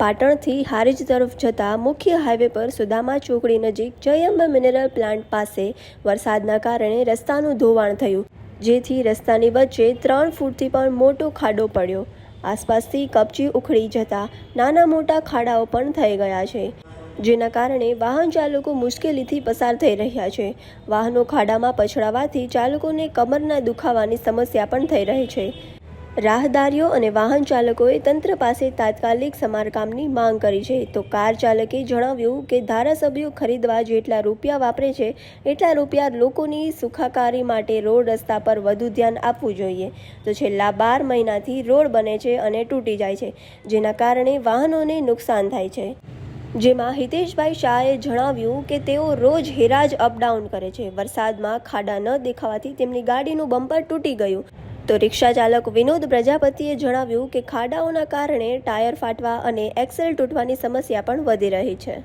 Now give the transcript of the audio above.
પાટણથી હારીજ તરફ જતા મુખ્ય હાઈવે પર સુદામા ચોકડી નજીક જયંબ મિનરલ પ્લાન્ટ પાસે વરસાદના કારણે રસ્તાનું ધોવાણ થયું, જેથી રસ્તાની વચ્ચે ત્રણ ફૂટથી પણ મોટો ખાડો પડ્યો. આસપાસથી કપચી ઉખડી જતા નાના મોટા ખાડાઓ પણ થઈ ગયા છે, જેના કારણે વાહન ચાલકો મુશ્કેલીથી પસાર થઈ રહ્યા છે. વાહનો ખાડામાં પછડાવાથી ચાલકોને કમરના દુખાવાની સમસ્યા પણ થઈ રહી છે. રાહદારીઓ અને વાહન ચાલકોએ તંત્ર પાસે તાત્કાલિક સમારકામની માંગ કરી છે. તો કાર ચાલકે જણાવ્યું કે ધારાસભ્યો ખરીદવા જેટલા રૂપિયા વાપરે છે, એટલા રૂપિયા લોકોની સુખાકારી માટે રોડ રસ્તા પર વધુ ધ્યાન આપવું જોઈએ. તો છેલ્લા બાર મહિનાથી રોડ બને છે અને તૂટી જાય છે, જેના કારણે વાહનોને નુકસાન થાય છે. જેમાં હિતેશભાઈ શાહે જણાવ્યું કે તેઓ રોજ હેરાજ અપડાઉન કરે છે. વરસાદમાં ખાડા ન દેખાવાથી તેમની ગાડીનું બમ્પર તૂટી ગયું. તો રિક્ષા ચાલક વિનોદ પ્રજાપતિએ જણાવ્યું કે ખાડાઓના કારણે ટાયર ફાટવા અને એક્સેલ તૂટવાની સમસ્યા પણ વધી રહી છે.